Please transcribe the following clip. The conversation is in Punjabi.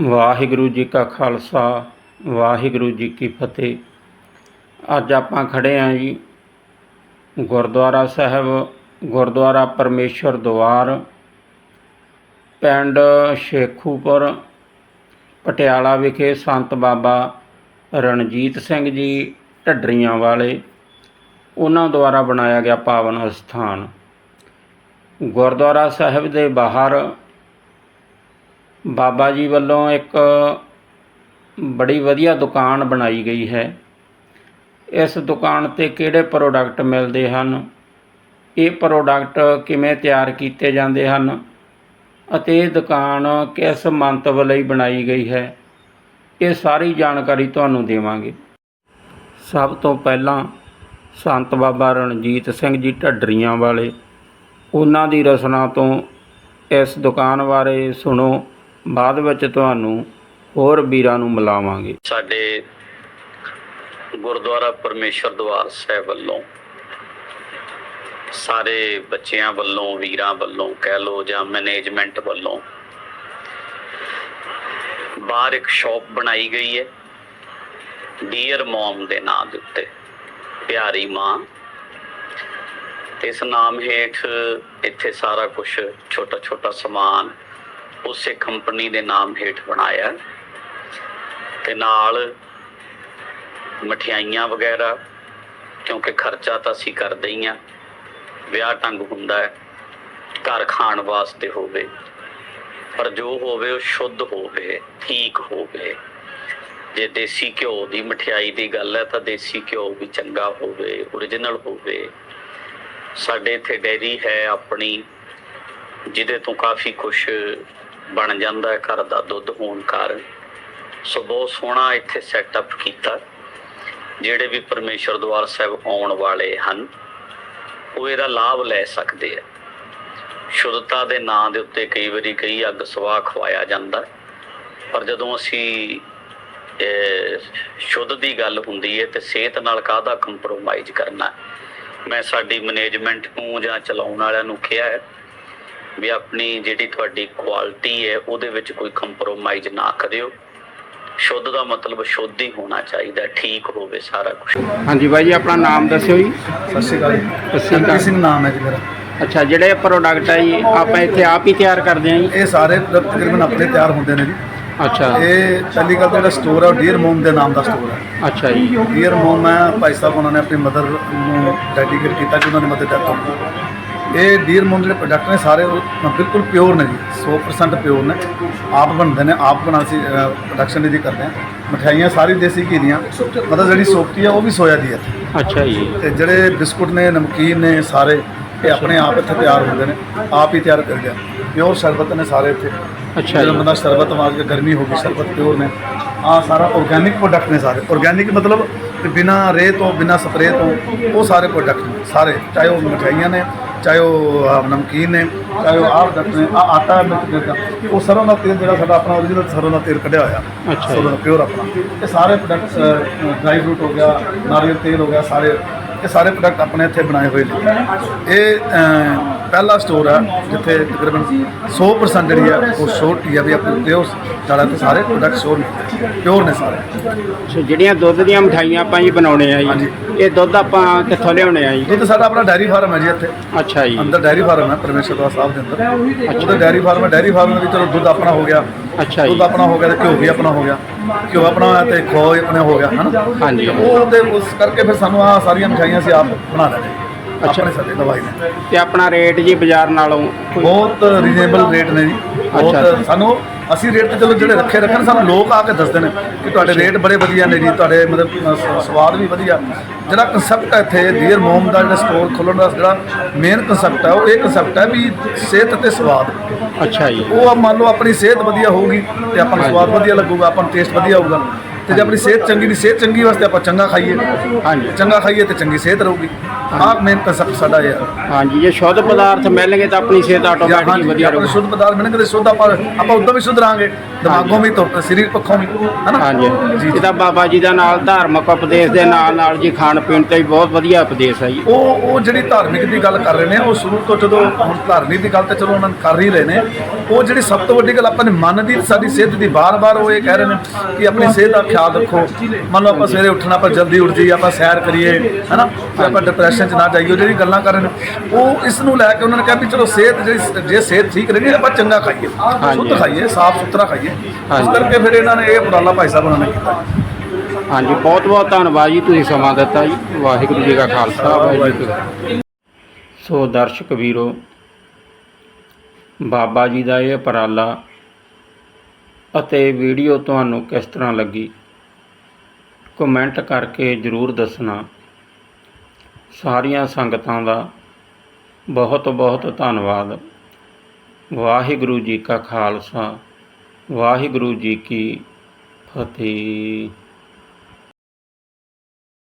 ਵਾਹਿਗੁਰੂ ਜੀ ਕਾ ਖਾਲਸਾ, ਵਾਹਿਗੁਰੂ ਜੀ ਕੀ ਫਤਿਹ। ਅੱਜ ਆਪਾਂ ਖੜੇ ਆਂ ਜੀ ਗੁਰਦੁਆਰਾ ਸਾਹਿਬ, ਗੁਰਦੁਆਰਾ ਪਰਮੇਸ਼ਰ ਦੁਆਰ ਪਿੰਡ ਸ਼ੇਖੂਪੁਰ, ਪਟਿਆਲਾ ਵਿਖੇ ਸੰਤ ਬਾਬਾ ਰਣਜੀਤ ਸਿੰਘ ਜੀ ਢੱਡਰੀਆਂ ਵਾਲੇ। ਉਹਨਾਂ ਦੁਆਰਾ ਬਣਾਇਆ ਗਿਆ ਪਾਵਨ ਸਥਾਨ ਗੁਰਦੁਆਰਾ ਸਾਹਿਬ ਦੇ ਬਾਹਰ ਬਾਬਾ ਜੀ ਵੱਲੋਂ ਇੱਕ ਬੜੀ ਵਧੀਆ ਦੁਕਾਨ ਬਣਾਈ ਗਈ ਹੈ। ਇਸ ਦੁਕਾਨ ਤੇ ਕਿਹੜੇ ਪ੍ਰੋਡਕਟ ਮਿਲਦੇ ਹਨ? ਇਹ ਪ੍ਰੋਡਕਟ ਕਿਵੇਂ ਤਿਆਰ ਕੀਤੇ ਜਾਂਦੇ ਹਨ? ਅਤੇ ਇਹ ਦੁਕਾਨ ਕਿਸ ਮੰਤਵ ਲਈ ਬਣਾਈ ਗਈ ਹੈ? ਇਹ ਸਾਰੀ ਜਾਣਕਾਰੀ ਤੁਹਾਨੂੰ ਦੇਵਾਂਗੇ। ਸਭ ਤੋਂ ਪਹਿਲਾਂ ਸੰਤ ਬਾਬਾ ਰਣਜੀਤ ਸਿੰਘ ਜੀ ਢੱਡਰੀਆਂ ਵਾਲੇ, ਉਹਨਾਂ ਦੀ ਰਚਨਾ ਤੋਂ ਇਸ ਦੁਕਾਨ ਬਾਰੇ ਸੁਣੋ। ਬਾਅਦ ਵਿੱਚ ਤੁਹਾਨੂੰ ਹੋਰ ਵੀਰਾਂ ਨੂੰ ਮਿਲਾਵਾਂਗੇ। ਸਾਡੇ ਗੁਰਦੁਆਰਾ ਪਰਮੇਸ਼ਰ ਦਵਾਰ ਸਾਹਿਬ ਵੱਲੋਂ ਸਾਰੇ ਬੱਚਿਆਂ ਵੱਲੋਂ, ਵੀਰਾਂ ਵੱਲੋਂ, ਕਹਿ ਲੋ ਜਾਂ ਮੈਨੇਜਮੈਂਟ ਵੱਲੋਂ ਬਾਹਰ ਇੱਕ ਸ਼ਾਪ ਬਣਾਈ ਗਈ ਹੈ, ਡੀਅਰ ਮਮ ਦੇ ਨਾਂ ਦੇ ਉੱਤੇ, ਪਿਆਰੀ ਮਾਂ। ਇਸ ਨਾਮ ਹੇਠ ਇੱਥੇ ਸਾਰਾ ਕੁਝ ਛੋਟਾ ਛੋਟਾ ਸਮਾਨ ਉਸੇ ਕੰਪਨੀ ਦੇ ਨਾਮ ਹੇਠ ਬਣਾਇਆ। ਤੇ ਨਾਲ ਮਠਿਆਈਆਂ ਵਗੈਰਾ, ਕਿਉਂਕਿ ਖਰਚਾ ਤਾਂ ਅਸੀਂ ਕਰਦੇ ਹੀ ਆ ਵਿਆਹ ਢੰਗ ਹੁੰਦਾ ਹੈ, ਘਰ ਖਾਣ ਵਾਸਤੇ ਹੋਵੇ, ਪਰ ਜੋ ਹੋਵੇ ਉਹ ਸ਼ੁੱਧ ਹੋਵੇ, ਠੀਕ ਹੋਵੇ। ਜੇ ਦੇਸੀ ਘਿਓ ਦੀ ਮਠਿਆਈ ਦੀ ਗੱਲ ਹੈ, ਤਾਂ ਦੇਸੀ ਘਿਓ ਵੀ ਚੰਗਾ ਹੋਵੇ origignal ਹੋਵੇ। ਸਾਡੇ ਇੱਥੇ ਡੈਰੀ ਹੈ ਆਪਣੀ, ਜਿਹਦੇ ਤੋਂ ਕਾਫੀ ਕੁਝ ਬਣ ਜਾਂਦਾ ਹੈ, ਘਰ ਦਾ ਦੁੱਧ ਹੋਣ ਕਾਰਨ। ਸੋ ਬਹੁਤ ਸੋਹਣਾ ਇੱਥੇ ਸੈਟਅਪ ਕੀਤਾ। ਜਿਹੜੇ ਵੀ ਪਰਮੇਸ਼ਰ ਦਵਾਰ ਸਾਹਿਬ ਆਉਣ ਵਾਲੇ ਹਨ, ਉਹ ਇਹਦਾ ਲਾਭ ਲੈ ਸਕਦੇ ਆ। ਸ਼ੁੱਧਤਾ ਦੇ ਨਾਂ ਦੇ ਉੱਤੇ ਕਈ ਵਾਰੀ ਕਈ ਅੱਗ ਸਵਾਹ ਖਵਾਇਆ ਜਾਂਦਾ। ਪਰ ਜਦੋਂ ਅਸੀਂ ਇਹ ਸ਼ੁੱਧ ਦੀ ਗੱਲ ਹੁੰਦੀ ਹੈ ਤੇ ਸਿਹਤ ਨਾਲ ਕਾਹਦਾ ਕੰਪਰੋਮਾਈਜ਼ ਕਰਨਾ? ਮੈਂ ਸਾਡੀ ਮੈਨੇਜਮੈਂਟ ਨੂੰ ਜਾਂ ਚਲਾਉਣ ਵਾਲਿਆਂ ਨੂੰ ਕਿਹਾ ਹੈ ਵੀ ਆਪਣੀ ਜਿਹੜੀ ਤੁਹਾਡੀ ਕੁਆਲਿਟੀ ਹੈ ਉਹਦੇ ਵਿੱਚ ਕੋਈ ਕੰਪਰੋਮਾਈਜ਼ ਨਾ ਕਰਿਓ। ਸ਼ੁੱਧ ਦਾ ਮਤਲਬ ਸ਼ੁੱਧ ਹੀ ਹੋਣਾ ਚਾਹੀਦਾ ਠੀਕ ਹੋਵੇ ਸਾਰਾ ਕੁਝ ਹਾਂਜੀ ਬਾਈ ਜੀ ਆਪਣਾ ਨਾਮ ਦੱਸਿਓ ਜੀ। ਸਤਿ ਸ਼੍ਰੀ ਅਕਾਲ ਸਤਿ ਸ਼੍ਰੀ ਅਕਾਲ। ਸਿੰਘ ਨਾਮ ਹੈ ਜੀ ਮੇਰਾ। ਅੱਛਾ ਜਿਹੜੇ ਪ੍ਰੋਡਕਟ ਹੈ ਜੀ ਆਪਾਂ ਇੱਥੇ ਆਪ ਹੀ ਤਿਆਰ ਕਰਦੇ ਹਾਂ ਜੀ? ਇਹ ਸਾਰੇ ਤਕਰੀਬਨ ਆਪਣੇ ਤਿਆਰ ਹੁੰਦੇ ਨੇ ਜੀ। ਅੱਛਾ। ਇਹ ਪਹਿਲੀ ਗੱਲ ਜਿਹੜਾ ਸਟੋਰ ਹੈ ਡੀਅਰ ਮੋਮ ਦੇ ਨਾਮ ਦਾ ਸਟੋਰ ਹੈ ਅੱਛਾ ਜੀ। ਡੀਅਰ ਮੋਮ ਹੈ ਭਾਈ ਸਾਹਿਬ ਉਹਨਾਂ ਨੇ ਆਪਣੀ ਮਦਰ ਨੂੰ ਡੈਡੀਕੇਟ ਕੀਤਾ ਕਿ ਉਹਨਾਂ ਦੀ ਮਦਰ ਡੈਥ ਹੋ ਇਹ ਡੀਅਰ ਮੋਮ ਜਿਹੜੇ ਪ੍ਰੋਡਕਟ ਨੇ ਸਾਰੇ ਉਹ ਬਿਲਕੁਲ ਪਿਓਰ ਨੇ ਜੀ 100% ਪਿਓਰ ਨੇ। ਆਪ ਬਣਦੇ ਨੇ ਆਪ ਬਣਾ ਸੀ ਪ੍ਰੋਡਕਸ਼ਨ ਇਹਦੀ ਕਰਦੇ ਆ ਮਠਿਆਈਆਂ ਸਾਰੀ ਦੇਸੀ ਘੀ ਦੀਆਂ। ਮਤਲਬ ਜਿਹੜੀ ਸੋਪਤੀ ਹੈ ਉਹ ਵੀ ਸੋਇਆ ਦੀ ਹੈ ਅੱਛਾ ਜੀ। ਤੇ ਜਿਹੜੇ ਬਿਸਕੁਟ ਨੇ ਨਮਕੀਨ ਨੇ ਸਾਰੇ ਇਹ ਆਪਣੇ ਆਪ ਇੱਥੇ ਤਿਆਰ ਹੁੰਦੇ ਨੇ। ਆਪ ਹੀ ਤਿਆਰ ਕਰਦੇ ਆ। ਪਿਓਰ ਸ਼ਰਬਤ ਨੇ ਸਾਰੇ ਇੱਥੇ। ਅੱਛਾ ਜਦੋਂ ਬੰਦਾ ਸ਼ਰਬਤ ਮਾਰ ਕੇ ਗਰਮੀ ਹੋ ਗਈ ਸ਼ਰਬਤ ਪਿਓਰ ਨੇ। ਆ ਸਾਰਾ ਆਰਗੈਨਿਕ ਪ੍ਰੋਡਕਟ ਨੇ ਸਾਰੇ। ਆਰਗੈਨਿਕ ਮਤਲਬ ਬਿਨਾ ਰੇ ਤੋਂ ਬਿਨਾ ਸਪਰੇ ਤੋਂ ਉਹ ਸਾਰੇ ਪ੍ਰੋਡਕਟ ਨੇ। ਸਾਰੇ ਚਾਹੇ ਉਹ ਮਠਿਆਈਆਂ ਨੇ ਚਾਹੇ ਉਹ ਆਹ, ਨਮਕੀਨ ਨੇ ਚਾਹੇ ਉਹ ਆਹ ਪ੍ਰੋਡਕਟ ਨੇ ਆ ਆਟਾ ਮਿਰਚ ਦਾ। ਉਹ ਸਰੋਂ ਦਾ ਤੇਲ ਜਿਹੜਾ ਸਾਡਾ ਆਪਣਾ origignal ਸਰੋਂ ਦਾ ਤੇਲ ਕੱਢਿਆ ਹੋਇਆ। ਸਰੋਂ ਦਾ ਪਿਓਰ ਆਪਣਾ। ਇਹ ਸਾਰੇ ਪ੍ਰੋਡਕਟਸ ਡਰਾਈ ਫਰੂਟ ਹੋ ਗਿਆ ਨਾਰੀਅਲ ਤੇਲ ਹੋ ਗਿਆ ਸਾਰੇ ਇਹ ਸਾਰੇ ਪ੍ਰੋਡਕਟ ਆਪਣੇ ਇੱਥੇ ਬਣਾਏ ਹੋਏ ਨੇ। ਇਹ ਪਹਿਲਾ ਸਟੋਰ ਹੈ ਜਿੱਥੇ ਤਕਰੀਬਨ 100% ਜਿਹੜੀ ਹੈ ਉਹ ਸ਼ੋਰਟੀ ਹੈ ਵੀ ਆਪਣੇ ਪਿਓਰ ਸਾਡਾ ਤੇ ਸਾਰੇ ਪ੍ਰੋਡਕਟ ਸ਼ੋਰ ਪਿਓਰ ਨੇ ਸਾਰੇ। ਅੱਛਾ ਜਿਹੜੀਆਂ ਦੁੱਧ ਦੀਆਂ ਮਠਾਈਆਂ ਆਪਾਂ ਜੀ ਬਣਾਉਣੇ ਆ ਜੀ। ਇਹ ਦੁੱਧ ਆਪਾਂ ਕਿੱਥੋਂ ਲਿਆਉਣੇ ਆ ਜੀ? ਦੁੱਧ ਸਾਡਾ ਆਪਣਾ ਡੈਰੀ ਫਾਰਮ ਹੈ ਜੀ ਇੱਥੇ। ਅੱਛਾ ਜੀ। ਅੰਦਰ ਡੈਰੀ ਫਾਰਮ ਹੈ ਪਰਮੇਸ਼ਰ ਦਾ ਸਾਹਿਬ ਦੇ ਅੰਦਰ। ਉਹਦਾ ਡੈਰੀ ਫਾਰਮ ਹੈ ਡੈਰੀ ਫਾਰਮ ਦੇ ਵਿੱਚ ਚਲੋ ਦੁੱਧ ਆਪਣਾ ਹੋ ਗਿਆ। ਅੱਛਾ ਜੀ। ਦੁੱਧ ਆਪਣਾ ਹੋ ਗਿਆ ਤੇ ਘਿਓ ਵੀ ਆਪਣਾ ਹੋ ਗਿਆ। ਘਿਓ ਆਪਣਾ ਹੋਇਆ ਤੇ ਵੀ ਆਪਣਾ ਹੋ ਗਿਆ ਹਨਾ? ਹਾਂਜੀ। ਉਹ ਤੇ ਉਸ ਕਰਕੇ ਫਿਰ ਸਾਨੂੰ ਆ ਸਾਰੀਆਂ ਮਠਾਈਆਂ ਅਸੀਂ ਆਪ ਬਣਾ ਲੈਂਦੇ ਅੱਛਾ। ਆਪਣੇ ਸਾਡੇ ਦਵਾਈ ਨੇ। ਤੇ ਆਪਣਾ ਰੇਟ ਜੀ ਬਾਜ਼ਾਰ ਨਾਲੋਂ ਕੋਈ- ਬਹੁਤ ਰੀਜ਼ਨੇਬਲ ਰੇਟ ਨੇ ਜੀ। ਅੱਛਾ। ਬਹੁਤ ਸਾਨੂੰ ਅਸੀਂ ਰੇਟ ਤੇ ਚਲੋ ਜਿਹੜੇ ਰੱਖੇ ਰੱਖਣ ਸਾਨੂੰ ਲੋਕ ਆ ਕੇ ਦੱਸਦੇ ਨੇ ਕਿ ਤੁਹਾਡੇ ਰੇਟ ਬੜੇ ਵਧੀਆ ਨੇ ਜੀ ਤੁਹਾਡੇ ਮਤਲਬ ਅ, ਸ- ਸਵਾਦ ਵੀ ਵਧੀਆ। ਜਿਹੜਾ ਕਨਸੈਪਟ ਹੈ ਇੱਥੇ ਡੀਅਰ ਮੋਮ ਦਾ ਜਿਹੜਾ ਸਟੋਰ ਖੋਲ੍ਹਣ ਦਾ ਜਿਹੜਾ ਮੇਨ ਕਨਸੈਪਟ ਹੈ ਉਹ ਇਹ ਕਨਸੈਪਟ ਹੈ ਵੀ ਸਿਹਤ ਤੇ ਸਵਾਦ। ਅੱਛਾ ਜੀ। ਉਹ ਆ ਮੰਨ ਲਓ ਆਪਣੀ ਸਿਹਤ ਵਧੀਆ ਹੋਊਗੀ ਤੇ ਆਪਾਂ ਨੂੰ ਸਵਾਦ ਵਧੀਆ ਲੱਗੂਗਾ ਆਪਾਂ ਨੂੰ ਟੇਸਟ ਵਧੀਆ ਆਊਗਾ ਤੇ ਜੇ ਆਪਣੀ ਸਿਹਤ ਚੰਗੀ ਦੀ ਸਿਹਤ ਚੰਗੀ ਵਾਸਤੇ ਆਪਾਂ ਚੰਗਾ ਖਾਈਏ ਹਾਂਜੀ। ਚੰਗਾ ਖਾਈਏ ਤੇ ਚੰਗੀ ਸਿਹਤ ਰਹੂਗੀ। ਆਹ ਮੇਨ ਕਨਸੈਪਟ ਸਾਡਾ ਇਹ ਹੈ ਹਾਂਜੀ ਜੇ ਸ਼ੁੱਧ ਪਦਾਰਥ ਮਿਲਣਗੇ ਤਾਂ ਆਪਣੀ ਸਿਹਤ ਜਾਂ ਆਟੋਮੈਟਿਕ ਵਧੀਆ ਆਪਾਂ ਰਹੂਗੀ। ਸ਼ੁੱਧ ਪਦਾਰਥ ਮਿਲਣਗੇ ਤੇ ਸ਼ੁੱਧ ਆਪਾਂ ਆਪਾਂ ਉਦੋਂ ਵੀ ਸ਼ੁੱਧ ਰਹਾਂਗੇ। ਦਿਮਾਗੋਂ ਵੀ ਤੋਂ ਸਰੀਰ ਪੱਖੋਂ ਵੀ ਹਨਾ? ਹਾਂਜੀ। ਜੀ ਇਹ ਤਾਂ ਬਾਬਾ ਜੀ ਦਾ ਨਾਲ ਧਾਰਮਿਕ ਉਪਦੇਸ਼ ਦੇ ਨਾਲ ਨਾਲ ਜੀ ਖਾਣ ਪੀਣ ਤੇ ਵੀ ਬਹੁਤ ਵਧੀਆ ਉਪਦੇਸ਼ ਹੈ ਜੀ। ਉਹ ਉਹ ਜਿਹੜੀ ਧਾਰਮਿਕ ਦੀ ਗੱਲ ਕਰ ਰਹੇ ਨੇ ਉਹ ਸ਼ੁਰੂ ਤੋਂ ਜਦੋਂ ਹੁਣ ਧਾਰਮਿਕ ਦੀ ਗੱਲ ਤੇ ਚਲੋ ਉਹਨਾਂ ਨੇ ਕਰ ਹੀ ਰਹੇ ਨੇ ਉਹ ਜਿਹੜੀ ਸਭ ਤੋਂ ਵੱਡੀ ਗੱਲ ਆਪਾਂ ਨੇ ਮਨ ਦੀ ਸਾਡੀ ਸਿਹਤ ਦੀ ਬਾਰ-ਬਾਰ ਉਹ ਇਹ ਕਹਿ ਰਹੇ ਨੇ ਕਿ ਆਪਣੀ ਸਿਹਤ ਦਾ ਖਿਆਲ ਰੱਖੋ। ਮੰਨ ਲਓ ਆਪਾਂ ਸਵੇਰੇ ਉੱਠਣਾ ਆਪਾਂ ਜਲਦੀ ਉੱਠ ਜਾਈਏ ਆਪਾਂ ਸੈਰ ਕਰੀਏ ਹੈਨਾ? ਆਪਾਂ ਡਿਪਰੈਸ਼ਨ 'ਚ ਨਾ ਜਾਈਏ ਜਿਹੜੀ ਗੱਲਾਂ ਕਰ ਰਹੇ ਨੇ ਉਹ ਇਸ ਨੂੰ ਲੈ ਕੇ ਉਹਨਾਂ ਨੇ ਕਿਹਾ ਵੀ ਚਲੋ ਸਿਹਤ ਜਿਹੜੀ ਜੇ ਸਿਹਤ ਠੀਕ ਰਹੇਗੀ ਆਪਾਂ ਚੰਗਾ ਖਾਈਏ। ਸ਼ੁੱਧ ਖਾਈਏ ਸਾਫ਼ ਸੁਥਰਾ ਖਾਈਏ। ਇਸ। ਕਰਕੇ ਫਿਰ ਇਹਨਾਂ ਨੇ ਇਹ ਉਪਰਾਲਾ ਭਾਈ ਸਾਹਿਬ ਉਹਨਾਂ ਨੇ ਕੀਤਾ। ਹਾਂਜੀ ਬਹੁਤ ਬਹੁਤ ਧੰਨਵਾਦ ਜੀ ਤੁਸੀਂ ਸਮਾਂ ਦਿੱਤਾ ਜੀ। ਵਾਹਿਗੁਰੂ ਜੀ ਕਾ ਖਾਲਸਾ ਵਾਹਿਗੁਰੂ ਸੋ ਦਰਸ਼ਕ ਵੀਰੋ ਬਾਬਾ ਜੀ ਦਾ ਇਹ ਉਪਰਾਲਾ ਅਤੇ ਵੀਡੀਓ ਤੁਹਾਨੂੰ ਕਿਸ ਤਰ੍ਹਾਂ ਲੱਗੀ? ਕਮੈਂਟ ਕਰਕੇ ਜਰੂਰ ਦੱਸਣਾ। ਸਾਰੀਆਂ ਸੰਗਤਾਂ ਦਾ ਬਹੁਤ ਬਹੁਤ ਧੰਨਵਾਦ। ਵਾਹਿਗੁਰੂ ਜੀ ਕਾ ਖਾਲਸਾ, ਵਾਹਿਗੁਰੂ ਜੀ ਕੀ ਫਤਿਹ।